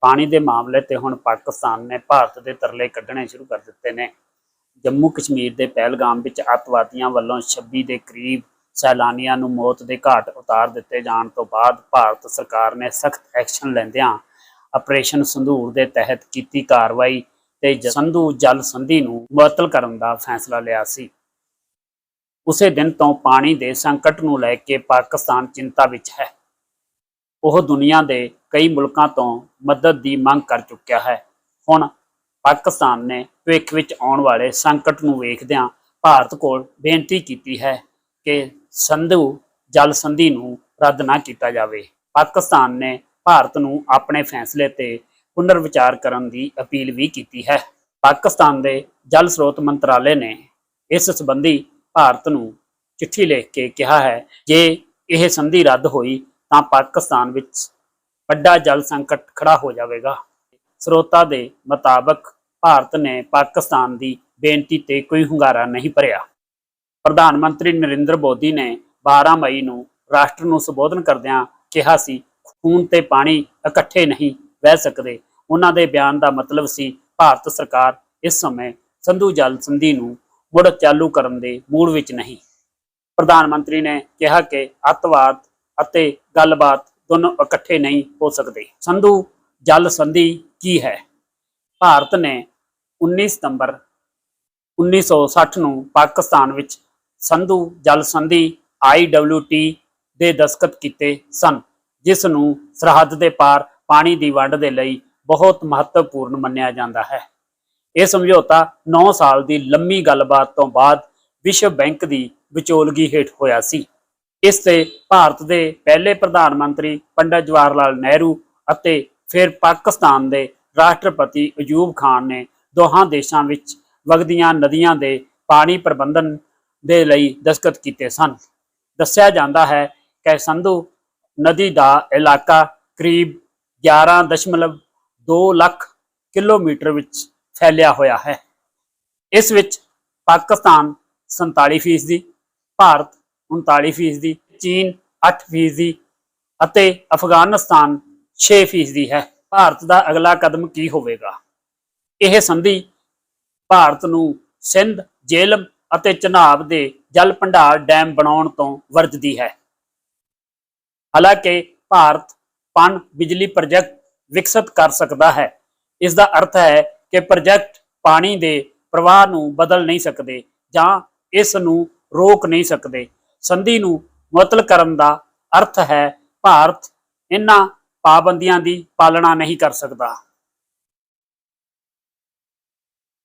ਪਾਣੀ ਦੇ ਮਾਮਲੇ ਤੇ ਹੁਣ ਪਾਕਿਸਤਾਨ ਨੇ ਭਾਰਤ ਦੇ ਤਰਲੇ ਕੱਢਣੇ ਸ਼ੁਰੂ ਕਰ ਦਿੱਤੇ ਨੇ। ਜੰਮੂ ਕਸ਼ਮੀਰ ਦੇ ਪਹਿਲਗਾਮ ਵਿੱਚ ਅੱਤਵਾਦੀਆਂ ਵੱਲੋਂ 26 ਦੇ ਕਰੀਬ ਸੈਲਾਨੀਆਂ ਨੂੰ ਮੌਤ ਦੇ ਘਾਟ ਉਤਾਰ ਦਿੱਤੇ ਜਾਣ ਤੋਂ ਬਾਅਦ ਭਾਰਤ ਸਰਕਾਰ ਨੇ ਸਖਤ ਐਕਸ਼ਨ ਲੈਂਦਿਆਂ ਆਪਰੇਸ਼ਨ ਸੰਧੂਰ ਦੇ ਤਹਿਤ ਕੀਤੀ ਕਾਰਵਾਈ ਤੇ ਜ- ਸੰਧੂ ਜਲ ਸੰਧੀ ਨੂੰ ਮੁਅੱਤਲ ਕਰਨ ਦਾ ਫੈਸਲਾ ਲਿਆ ਸੀ। ਉਸੇ ਦਿਨ ਤੋਂ ਪਾਣੀ ਦੇ ਸੰਕਟ ਨੂੰ ਲੈ ਕੇ ਪਾਕਿਸਤਾਨ ਚਿੰਤਾ ਵਿੱਚ ਹੈ। ਉਹ ਦੁਨੀਆ ਦੇ ਕਈ ਮੁਲਕਾਂ ਤੋਂ ਮਦਦ ਦੀ ਮੰਗ ਕਰ ਚੁੱਕਿਆ ਹੈ। ਹੁਣ ਪਾਕਿਸਤਾਨ ਨੇ ਭਵਿੱਖ ਵਿੱਚ ਆਉਣ ਵਾਲੇ ਸੰਕਟ ਨੂੰ ਵੇਖਦਿਆਂ ਭਾਰਤ ਕੋਲ ਬੇਨਤੀ ਕੀਤੀ ਹੈ ਕਿ ਸੰਧੂ ਜਲ ਸੰਧੀ ਨੂੰ ਰੱਦ ਨਾ ਕੀਤਾ ਜਾਵੇ। ਪਾਕਿਸਤਾਨ ਨੇ ਭਾਰਤ ਨੂੰ ਆਪਣੇ ਫੈਸਲੇ ਤੇ ਪੁਨਰ ਵਿਚਾਰ ਕਰਨ ਦੀ ਅਪੀਲ ਵੀ ਕੀਤੀ ਹੈ। ਪਾਕਿਸਤਾਨ ਦੇ ਜਲ ਸਰੋਤ ਮੰਤਰਾਲੇ ਨੇ ਇਸ ਸੰਬੰਧੀ ਭਾਰਤ ਨੂੰ ਚਿੱਠੀ ਲਿਖ ਕੇ ਕਿਹਾ ਹੈ, ਜੇ ਇਹ ਸੰਧੀ ਰੱਦ ਹੋਈ ਤਾਂ ਪਾਕਿਸਤਾਨ ਵਿੱਚ ਵੱਡਾ ਜਲ ਸੰਕਟ ਖੜਾ ਹੋ ਜਾਵੇਗਾ। ਸਰੋਤਾ ਦੇ ਮੁਤਾਬਕ ਭਾਰਤ ਨੇ ਪਾਕਿਸਤਾਨ ਦੀ ਬੇਨਤੀ ਤੇ ਕੋਈ ਹੁੰਗਾਰਾ ਨਹੀਂ ਭਰਿਆ। ਪ੍ਰਧਾਨ ਮੰਤਰੀ ਨਰਿੰਦਰ ਮੋਦੀ ਨੇ 12 ਮਈ ਨੂੰ ਰਾਸ਼ਟਰ ਨੂੰ ਸੰਬੋਧਨ ਕਰਦਿਆਂ ਕਿਹਾ ਸੀ, ਖੂਨ ਤੇ ਪਾਣੀ ਇਕੱਠੇ ਨਹੀਂ ਵਹਿ ਸਕਦੇ। ਉਹਨਾਂ ਦੇ ਬਿਆਨ ਦਾ ਮਤਲਬ ਸੀ, ਭਾਰਤ ਸਰਕਾਰ ਇਸ ਸਮੇਂ ਸੰਧੂ ਜਲ ਸੰਧੀ ਨੂੰ ਮੁੜ ਚਾਲੂ ਕਰਨ ਦੇ ਮੂਡ ਵਿੱਚ ਨਹੀਂ। ਪ੍ਰਧਾਨ ਮੰਤਰੀ ਨੇ ਕਿਹਾ ਕਿ ਅੱਤਵਾਦ ਅਤੇ ਗੱਲਬਾਤ ਦੋਨੋਂ ਇਕੱਠੇ ਨਹੀਂ ਹੋ ਸਕਦੇ। ਸੰਧੂ, ਜਲ ਸੰਧੀ ਕੀ ਹੈ? ਭਾਰਤ ਨੇ 19 ਸਤੰਬਰ 1960 ਨੂੰ ਪਾਕਿਸਤਾਨ ਵਿੱਚ ਸੰਧੂ ਜਲ ਸੰਧੀ IWT ਦੇ ਦਸਤਖਤ ਕੀਤੇ ਸਨ, ਜਿਸ ਨੂੰ ਸਰਹੱਦ ਦੇ ਪਾਰ ਪਾਣੀ ਦੀ ਵੰਡ ਦੇ ਲਈ ਬਹੁਤ ਮਹੱਤਵਪੂਰਨ ਮੰਨਿਆ ਜਾਂਦਾ ਹੈ। ਇਹ ਸਮਝੌਤਾ 9 ਸਾਲ ਦੀ ਲੰਮੀ ਗੱਲਬਾਤ ਤੋਂ ਬਾਅਦ ਵਿਸ਼ਵ ਬੈਂਕ ਦੀ ਵਿਚੋਲਗੀ ਹੇਠ ਹੋਇਆ ਸੀ। ਇਸ ਤੇ ਭਾਰਤ ਦੇ ਪਹਿਲੇ ਪ੍ਰਧਾਨ ਮੰਤਰੀ ਪੰਡਤ ਜਵਾਹਰ ਲਾਲ ਨਹਿਰੂ ਅਤੇ ਫਿਰ ਪਾਕਿਸਤਾਨ ਦੇ ਰਾਸ਼ਟਰਪਤੀ ਅਯੂਬ ਖਾਨ ਨੇ ਦੋਹਾਂ ਦੇਸ਼ਾਂ ਵਿੱਚ ਵਗਦੀਆਂ ਨਦੀਆਂ ਦੇ ਪਾਣੀ ਪ੍ਰਬੰਧਨ ਦੇ ਲਈ ਦਸਤਖਤ ਕੀਤੇ ਸਨ। ਦੱਸਿਆ ਜਾਂਦਾ ਹੈ ਕਿ ਸੰਧੂ ਨਦੀ ਦਾ ਇਲਾਕਾ ਕਰੀਬ 11.2 ਲੱਖ ਕਿਲੋਮੀਟਰ ਵਿੱਚ ਫੈਲਿਆ ਹੋਇਆ ਹੈ। ਇਸ ਵਿੱਚ ਪਾਕਿਸਤਾਨ 47% ਭਾਰਤ 39% ਚੀਨ 8% ਅਤੇ ਅਫਗਾਨਿਸਤਾਨ 6% ਹੈ। ਭਾਰਤ ਦਾ ਅਗਲਾ ਕਦਮ ਕੀ ਹੋਵੇਗਾ? ਇਹ ਸੰਧੀ ਭਾਰਤ ਨੂੰ ਸਿੰਧ, ਜੇਲਮ ਅਤੇ ਚਨਾਬ ਦੇ ਜਲ ਭੰਡਾਰ ਡੈਮ ਬਣਾਉਣ ਤੋਂ ਵਰਜਦੀ ਹੈ। ਹਾਲਾਂਕਿ ਭਾਰਤ ਪਨ ਬਿਜਲੀ ਪ੍ਰੋਜੈਕਟ ਵਿਕਸਿਤ ਕਰ ਸਕਦਾ ਹੈ। ਇਸ ਦਾ ਅਰਥ ਹੈ ਕਿ ਪ੍ਰੋਜੈਕਟ ਪਾਣੀ ਦੇ ਪ੍ਰਵਾਹ ਨੂੰ ਬਦਲ ਨਹੀਂ ਸਕਦੇ ਜਾਂ ਇਸ ਨੂੰ ਰੋਕ ਨਹੀਂ ਸਕਦੇ। ਸੰਧੀ ਨੂੰ ਮੁਅੱਤਲ ਕਰਨ ਦਾ ਅਰਥ ਹੈ ਭਾਰਤ ਇਹਨਾਂ ਪਾਬੰਦੀਆਂ ਦੀ ਪਾਲਣਾ ਨਹੀਂ ਕਰ ਸਕਦਾ।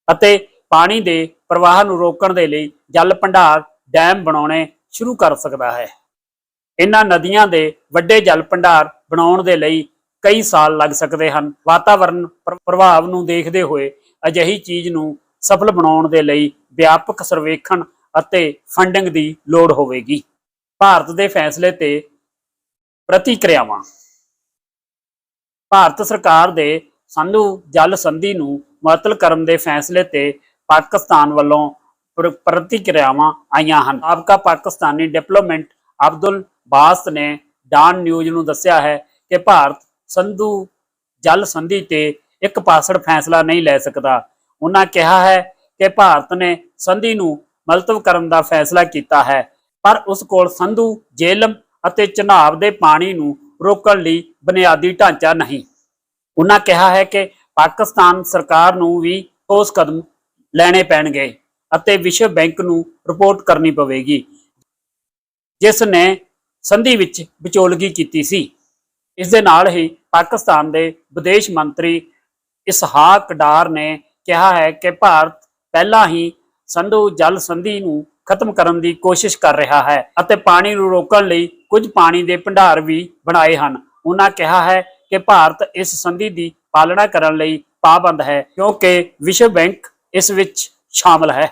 ਅਤੇ ਪਾਣੀ ਦੇ ਪ੍ਰਵਾਹ ਨੂੰ ਰੋਕਣ ਦੇ ਲਈ ਜਲ ਭੰਡਾਰ ਡੈਮ ਬਣਾਉਣੇ ਸ਼ੁਰੂ ਕਰ ਸਕਦਾ ਹੈ। ਇਹਨਾਂ ਨਦੀਆਂ ਦੇ ਵੱਡੇ ਜਲ ਭੰਡਾਰ ਬਣਾਉਣ ਦੇ ਲਈ ਕਈ ਸਾਲ ਲੱਗ ਸਕਦੇ ਹਨ। ਵਾਤਾਵਰਣ ਪ੍ਰਭਾਵ ਨੂੰ ਦੇਖਦੇ ਹੋਏ ਅਜਿਹੀ ਚੀਜ਼ ਨੂੰ ਸਫਲ ਬਣਾਉਣ ਦੇ ਲਈ ਵਿਆਪਕ ਸਰਵੇਖਣ ਅਤੇ ਫੰਡਿੰਗ ਦੀ ਲੋੜ ਹੋਵੇਗੀ। ਭਾਰਤ ਦੇ ਫੈਸਲੇ ਤੇ ਪ੍ਰਤੀਕਿਰਿਆਵਾਂ। ਭਾਰਤ ਸਰਕਾਰ ਦੇ ਸੰਧੂ ਜਲ ਸੰਧੀ ਨੂੰ ਮੁਅੱਤਲ ਕਰਨ ਦੇ ਫੈਸਲੇ ਤੇ ਪਾਕਿਸਤਾਨ ਵੱਲੋਂ ਪ੍ਰਤੀਕਿਰਿਆਵਾਂ ਆਈਆਂ ਹਨ। ਸਾਬਕਾ ਪਾਕਿਸਤਾਨੀ ਡਿਪਲੋਮੈਂਟ ਅਬਦੁਲ ਬਾਸ ਨੇ ਡਾਨ ਨਿਊਜ਼ ਨੂੰ ਦੱਸਿਆ ਹੈ ਕਿ ਭਾਰਤ ਸੰਧੂ ਜਲ ਸੰਧੀ ਤੇ ਇੱਕ ਪਾਸੜ ਫੈਸਲਾ ਨਹੀਂ ਲੈ ਸਕਦਾ। ਉਹਨਾਂ ਕਿਹਾ ਹੈ ਕਿ ਭਾਰਤ ਨੇ ਸੰਧੀ ਨੂੰ ਮਲਤਵ ਕਰਨ ਦਾ ਫੈਸਲਾ ਕੀਤਾ ਹੈ। ਪਰ ਉਸ ਕੋਲ ਸੰਧੂ, ਜੇਲਮ ਅਤੇ ਚਨਾਬ ਦੇ ਪਾਣੀ ਨੂੰ ਰੋਕਣ ਲਈ ਬੁਨਿਆਦੀ ਢਾਂਚਾ ਨਹੀਂ। ਉਹਨਾਂ ਕਿਹਾ ਹੈ ਕਿ ਪਾਕਿਸਤਾਨ ਸਰਕਾਰ ਨੂੰ ਵੀ ਠੋਸ ਕਦਮ ਲੈਣੇ ਪੈਣਗੇ ਅਤੇ ਵਿਸ਼ਵ ਬੈਂਕ ਨੂੰ ਰਿਪੋਰਟ ਕਰਨੀ ਪਵੇਗੀ, ਜਿਸ ਨੇ ਸੰਧੀ ਵਿੱਚ ਵਿਚੋਲਗੀ ਕੀਤੀ ਸੀ। ਇਸ ਦੇ ਨਾਲ ਹੀ ਪਾਕਿਸਤਾਨ ਦੇ ਵਿਦੇਸ਼ ਮੰਤਰੀ ਇਸਹਾਕ ਡਾਰ ਨੇ ਕਿਹਾ ਹੈ ਕਿ ਭਾਰਤ ਪਹਿਲਾਂ ਹੀ ਸੰਧੂ ਜਲ ਸੰਧੀ ਨੂੰ ਖਤਮ ਕਰਨ ਦੀ ਕੋਸ਼ਿਸ਼ ਕਰ ਰਿਹਾ ਹੈ ਅਤੇ ਪਾਣੀ ਨੂੰ ਰੋਕਣ ਲਈ ਕੁਝ ਪਾਣੀ ਦੇ ਭੰਡਾਰ ਵੀ ਬਣਾਏ ਹਨ। ਉਹਨਾਂ ਕਿਹਾ ਹੈ ਕਿ ਭਾਰਤ ਇਸ ਸੰਧੀ ਦੀ ਪਾਲਣਾ ਕਰਨ ਲਈ ਪਾਬੰਦ ਹੈ ਕਿਉਂਕਿ ਵਿਸ਼ਵ ਬੈਂਕ ਇਸ ਵਿੱਚ ਸ਼ਾਮਲ ਹੈ।